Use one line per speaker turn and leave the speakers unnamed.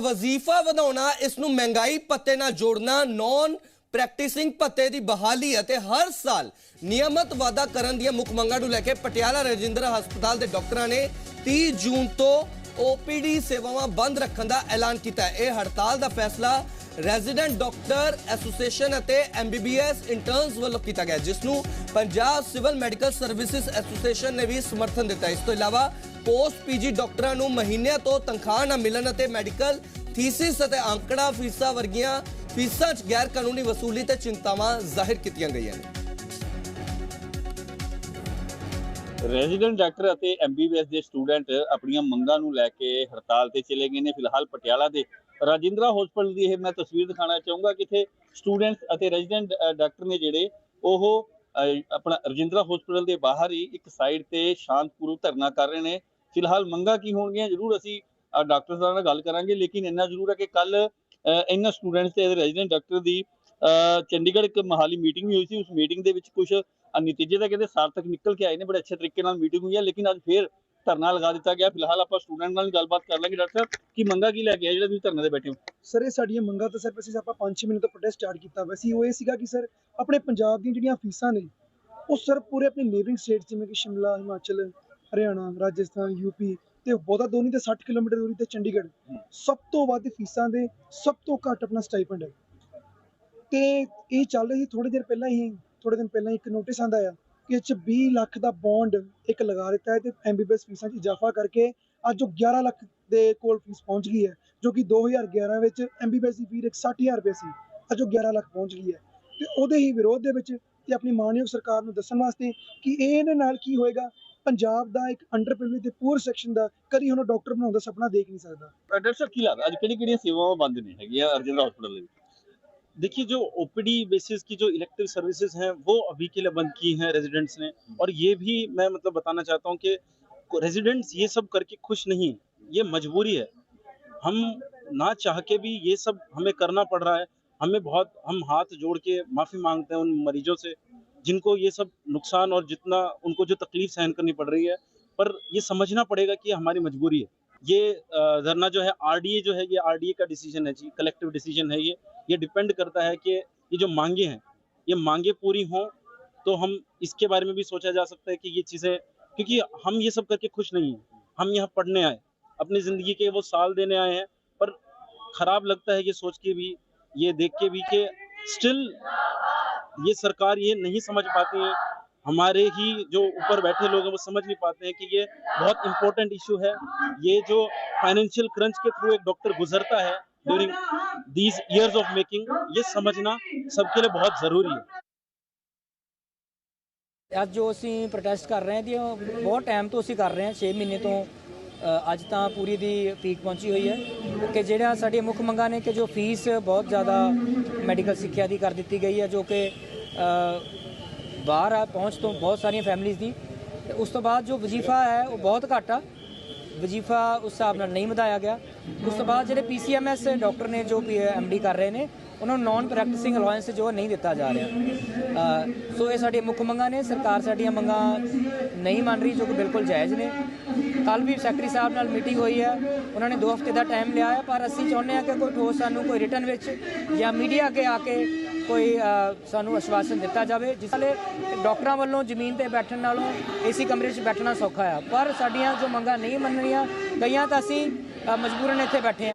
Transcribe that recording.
ਵਜ਼ੀਫਾ ਵਧਾਉਣਾ, ਇਸ ਨੂੰ ਮਹਿੰਗਾਈ ਭੱਤੇ ਨਾਲ ਜੋੜਨਾ ਨੌਨ ਪ੍ਰੈਕਟਿਸਿੰਗ ਭੱਤੇ ਦੀ ਬਹਾਲੀ ਅਤੇ ਹਰ ਸਾਲ ਨਿਯਮਤ ਵਾਅਦਾ ਕਰਨ ਦੀਆਂ ਮੁੱਖ ਮੰਗਾਂ ਨੂੰ ਲੈ ਕੇ ਪਟਿਆਲਾ ਰਜਿੰਦਰ ਹਸਪਤਾਲ ਦੇ ਡਾਕਟਰਾਂ ਨੇ 30 ਜੂਨ ਤੋਂ ਓਪੀਡੀ ਸੇਵਾਵਾਂ ਬੰਦ ਰੱਖਣ ਦਾ ਐਲਾਨ ਕੀਤਾ। ਇਹ ਹੜਤਾਲ ਦਾ ਫੈਸਲਾ ਰੈਜ਼ੀਡੈਂਟ ਡਾਕਟਰ ਐਸੋਸੀਏਸ਼ਨ ਅਤੇ ਐਮਬੀਬੀਐਸ ਇੰਟਰਨਸ ਵੱਲੋਂ ਕੀਤਾ ਗਿਆ ਜਿਸ ਨੂੰ Punjab civil medical services association ਨੇ ਵੀ ਸਮਰਥਨ ਦਿੱਤਾ। ਇਸ ਤੋਂ ਇਲਾਵਾ ਪੋਸਟ ਪੀਜੀ ਡਾਕਟਰਾਂ ਨੂੰ ਮਹੀਨਿਆਂ ਤੋਂ ਤਨਖਾਹ ਨਾ ਮਿਲਣ ਅਤੇ ਮੈਡੀਕਲ ਥੀਸਿਸ ਅਤੇ ਅੰਕੜਾ ਫੀਸਾਂ ਵਰਗੀਆਂ ਫੀਸਾਂ 'ਚ ਗੈਰ ਕਾਨੂੰਨੀ ਵਸੂਲੀ ਤੇ ਚਿੰਤਾਵਾਂ ਜ਼ਾਹਿਰ ਕੀਤੀਆਂ ਗਈਆਂ ਨੇ।
ਰੈਜ਼ੀਡੈਂਟ ਡਾਕਟਰ ਅਤੇ ਐਮਬੀਬੀਐਸ ਦੇ ਸਟੂਡੈਂਟ ਆਪਣੀਆਂ ਮੰਗਾਂ ਨੂੰ ਲੈ ਕੇ ਹੜਤਾਲ ਤੇ ਚਲੇ ਗਏ ਨੇ। ਫਿਲਹਾਲ ਪਟਿਆਲਾ ਦੇ ਰਾਜਿੰਦਰਾ ਹਸਪੀਟਲ ਦੀ ਇਹ ਮੈਂ ਤਸਵੀਰ ਦਿਖਾਣਾ ਚਾਹੂੰਗਾ ਕਿ ਇੱਥੇ ਸਟੂਡੈਂਟਸ ਅਤੇ ਰੈਜ਼ੀਡੈਂਟ ਡਾਕਟਰ ਨੇ ਜਿਹੜੇ ਉਹ ਆਪਣਾ ਰਜਿੰਦਰਾ ਹਸਪੀਟਲ ਦੇ ਬਾਹਰ ਹੀ ਇੱਕ ਸਾਈਡ ਤੇ ਸ਼ਾਂਤਪੂਰਵਕ ਧਰਨਾ ਕਰ ਰਹੇ ਨੇ। ਫਿਲਹਾਲ ਮੰਗਾਂ ਕੀ ਹੋਣਗੀਆਂ ਜ਼ਰੂਰ ਅਸੀਂ ਡਾਕਟਰ ਸਾਹਿਬ ਨਾਲ ਗੱਲ ਕਰਾਂਗੇ ਲੇਕਿਨ ਇੰਨਾ ਜ਼ਰੂਰ ਹੈ ਕਿ ਕੱਲ ਇਹਨਾਂ ਸਟੂਡੈਂਟਸ ਤੇ ਰੈਜ਼ੀਡੈਂਟ ਡਾਕਟਰ ਦੀ ਅਹ, ਚੰਡੀਗੜ੍ਹ ਇੱਕ ਮਹਾਲੀ ਮੀਟਿੰਗ ਵੀ ਹੋਈ ਸੀ। ਉਸ ਮੀਟਿੰਗ ਦੇ ਵਿੱਚ ਕੁਝ ਨਤੀਜੇ ਤਾਂ ਕਹਿੰਦੇ ਸਾਰਥਕ ਨਿਕਲ ਕੇ ਆਏ ਨੇ ਬੜੇ ਅੱਛੇ ਤਰੀਕੇ ਨਾਲ ਮੀਟਿੰਗ ਹੋਈ ਹੈ ਲੇਕਿਨ ਅੱਜ ਫੇਰ ਧਰਨਾ ਲਗਾ ਦਿੱਤਾ ਗਿਆ। ਫਿਲਹਾਲ ਆਪਾਂ ਸਟੂਡੈਂਟ ਨਾਲ ਗੱਲਬਾਤ ਕਰ ਲਾਂਗੇ ਡਾਕਟਰ ਸਾਹਿਬ। ਕੀ ਮੰਗਾ ਕੀ ਲੈ ਕੇ ਆਏ ਜਿਹੜਾ ਤੁਸੀਂ ਧਰਨੇ ਤੇ ਬੈਠੇ ਹੋ?
ਸਰ ਇਹ ਸਾਡੀਆਂ ਮੰਗਾਂ ਤਾਂ ਸਰ ਅਸੀਂ ਆਪਾਂ 5-6 ਮਹੀਨੇ ਤੋਂ ਪ੍ਰੋਟੈਸਟ ਸਟਾਰਟ ਕੀਤਾ ਹੋਇਆ ਸੀ ਉਹ ਇਹ ਸੀਗਾ ਕਿ ਸਰ ਆਪਣੇ ਪੰਜਾਬ ਦੀਆਂ ਜਿਹੜੀਆਂ ਫੀਸਾਂ ਨੇ ਉਹ ਸਰ ਪੂਰੇ ਆਪਣੇ ਨੇਬਰਿੰਗ ਸਟੇਟ ਜਿਵੇਂ ਕਿ ਸ਼ਿਮਲਾ ਹਿਮਾਚਲ ਹਰਿਆਣਾ ਰਾਜਸਥਾਨ ਯੂਪੀ ਤੇ ਬਹੁਤਾ ਦੋ ਨਹੀਂ ਤੇ 60 ਕਿਲੋਮੀਟਰ ਦੂਰੀ ਤੇ ਚੰਡੀਗੜ੍ਹ। ਸਭ ਤੋਂ ਵੱਧ ਫੀਸਾਂ ਦੇ ਸਭ ਤੋਂ ਘੱਟ ਆਪਣਾ ਸਟਾਈਪੈਂਡ ਹੈ। ਤੇ ਇਹ ਚੱਲ ਰਹੀ ਥੋੜੇ ਦਿਨ ਪਹਿਲਾਂ ਹੀ ਥੋੜੇ ਦਿਨ ਪਹਿਲਾਂ ਇੱਕ ਨੋਟਿਸ ਆਂਦਾ ਆ ਕਿ 'ਚ 20 ਲੱਖ ਦਾ ਬੌਂਡ ਇੱਕ ਲਗਾ ਦਿੱਤਾ ਹੈ ਤੇ ਐਮਬੀਬੀਐਸ ਫੀਸਾਂ 'ਚ ਇਜ਼ਾਫਾ ਕਰਕੇ ਅੱਜ ਉਹ 11 ਲੱਖ ਦੇ ਕੋਲ ਫੀਸ ਪਹੁੰਚ ਗਈ ਹੈ, ਜੋ ਕਿ 2011 ਵਿੱਚ ਐਮਬੀਬੀਐਸ ਦੀ ਫੀਸ 60000 ਰੁਪਏ ਸੀ, ਅੱਜ ਉਹ 11 ਲੱਖ ਪਹੁੰਚ ਗਈ ਹੈ। ਤੇ ਉਹਦੇ ਹੀ ਵਿਰੋਧ ਦੇ ਵਿੱਚ ਤੇ ਆਪਣੀ ਮਾਨਯੋਗ ਸਰਕਾਰ ਨੂੰ ਦੱਸਣ ਵਾਸਤੇ ਕਿ ਇਹਦੇ ਨਾਲ ਕੀ ਹੋਏਗਾ, ਪੰਜਾਬ ਦਾ ਇੱਕ ਅੰਡਰ ਤੇ ਪੂਰ ਸੈਕਸ਼ਨ ਦਾ ਕਦੀ ਹੁਣ ਡਾਕਟਰ ਬਣਾਉਣ ਦਾ ਸੁਪਨਾ ਦੇਖ ਨਹੀਂ ਸਕਦਾ।
ਡਾਕਟਰ ਸਾਹਿਬ ਕੀ ਲੱਗਦਾ? ਅੱਜ ਕਿਹੜੀ ਕਿਹੜੀਆਂ ਸੇਵਾਵਾਂ ਬੰਦ ਨੇ? ਹੈਗੀਆਂ ਰਜਿੰਦਰਾ ਹਸਪੀਟਲ ਦੇ ਵਿੱਚ?
देखिए जो ओपीडी बेसिस की जो इलेक्टिव सर्विसेज़ हैं वो अभी के लिए बंद की हैं रेजिडेंट्स ने। और ये भी मैं मतलब बताना चाहता हूँ कि रेजिडेंट्स ये सब करके खुश नहीं हैं। ये मजबूरी है। हम ना चाह के भी ये सब हमें करना पड़ रहा है। हमें बहुत हम हाथ जोड़ के माफ़ी मांगते हैं उन मरीजों से जिनको ये सब नुकसान और जितना उनको जो तकलीफ़ सहन करनी पड़ रही है। पर ये समझना पड़ेगा कि हमारी मजबूरी है। ये धरना जो है आरडीए जो है ये आरडीए का डिसीज़न है जी कलेक्टिव डिसीज़न है ये। ये डिपेंड करता है कि ये जो मांगे हैं, ये मांगे पूरी हों तो हम इसके बारे में भी सोचा जा सकता है कि ये चीज़ें, क्योंकि हम ये सब करके खुश नहीं हैं। हम यहाँ पढ़ने आए अपनी ज़िंदगी के वो साल देने आए हैं, पर ख़राब लगता है ये सोच के भी, ये देख के भी कि स्टिल ये सरकार ये नहीं समझ पाती है। हमारे ही जो ऊपर बैठे लोग हैं वो समझ नहीं पाते हैं कि ये बहुत इंपॉर्टेंट इशू है। ये जो फाइनेंशियल क्रंच के थ्रू एक डॉक्टर गुजरता है during these years of making ये समझना सबके लिए बहुत ज़रूरी है
ਅੱਜ ਜੋ ਅਸੀਂ ਪ੍ਰੋਟੈਸਟ ਕਰ ਰਹੇ ਹਾਂ ਦੀ ਉਹ ਬਹੁਤ ਟਾਈਮ ਤੋਂ ਅਸੀਂ ਕਰ ਰਹੇ ਹਾਂ 6 ਮਹੀਨੇ ਤੋਂ ਅ, ਅੱਜ ਤਾਂ ਪੂਰੀ ਦੀ ਪੀਕ ਪਹੁੰਚੀ ਹੋਈ ਹੈ ਕਿ ਜਿਹੜਾ ਸਾਡੀਆਂ ਮੁੱਖ ਮੰਗਾਂ ਨੇ ਕਿ ਜੋ ਫੀਸ ਬਹੁਤ ਜ਼ਿਆਦਾ ਮੈਡੀਕਲ ਸਿੱਖਿਆ ਦੀ ਕਰ ਦਿੱਤੀ ਗਈ ਹੈ ਜੋ ਕਿ ਅ, ਬਾਹਰ ਆ ਪਹੁੰਚ ਤੋਂ ਬਹੁਤ ਸਾਰੀਆਂ ਫੈਮਿਲੀਆਂ ਦੀ ਤੇ ਉਸ ਤੋਂ ਬਾਅਦ ਜੋ ਵਜ਼ੀਫਾ ਹੈ ਉਹ ਬਹੁਤ ਘੱਟ ਆ ਵਜ਼ੀਫਾ ਉਸ ਹਿਸਾਬ ਨਾਲ ਨਹੀਂ ਵਧਾਇਆ ਗਿਆ। ਉਸ ਤੋਂ ਬਾਅਦ ਜਿਹੜੇ ਪੀਸੀਐਮਐਸ ਡਾਕਟਰ ਨੇ ਜੋ ਐਮਡੀ ਕਰ ਰਹੇ ਨੇ, ਉਹਨਾਂ ਨੂੰ ਨਾਨ ਪ੍ਰੈਕਟਿਸਿੰਗ ਅਲਾਇੰਸ ਜੋ ਨਹੀਂ ਦਿੱਤਾ ਜਾ ਰਿਹਾ। ਸੋ ਇਹ ਸਾਡੀਆਂ ਮੁੱਖ ਮੰਗਾਂ ਨੇ। ਸਰਕਾਰ ਸਾਡੀਆਂ ਮੰਗਾਂ ਨਹੀਂ ਮੰਨ ਰਹੀ, ਜੋ ਕਿ ਬਿਲਕੁਲ ਜਾਇਜ਼ ਨੇ। ਕੱਲ ਵੀ ਸੈਕਟਰੀ ਸਾਹਿਬ ਨਾਲ ਮੀਟਿੰਗ ਹੋਈ ਹੈ। ਉਹਨਾਂ ਨੇ 2 ਹਫ਼ਤੇ ਦਾ ਟਾਈਮ ਲਿਆ ਹੈ, ਪਰ ਅਸੀਂ ਚਾਹੁੰਦੇ ਹਾਂ ਕਿ ਕੋਈ ਠੋਸ ਸਾਨੂੰ ਕੋਈ ਰਿਟਰਨ ਵਿੱਚ ਜਾਂ ਮੀਡੀਆ ਅੱਗੇ ਆ ਕੇ ਕੋਈ ਸਾਨੂੰ ਆਸ਼ਵਾਸਨ ਦਿੱਤਾ ਜਾਵੇ, ਜਿਸ ਲਈ ਡਾਕਟਰਾਂ ਵੱਲੋਂ ਜ਼ਮੀਨ ਤੇ ਬੈਠਣ ਨਾਲੋਂ ਏਸੀ ਕਮਰੇ 'ਚ ਬੈਠਣਾ ਸੌਖਾ ਆ। ਪਰ ਸਾਡੀਆਂ ਜੋ ਮੰਗਾਂ ਨਹੀਂ ਮੰਨਣੀਆਂ ਗਈਆਂ ਤਾਂ ਅਸੀਂ ਮਜਬੂਰਨ ਇੱਥੇ ਬੈਠੇ ਹਾਂ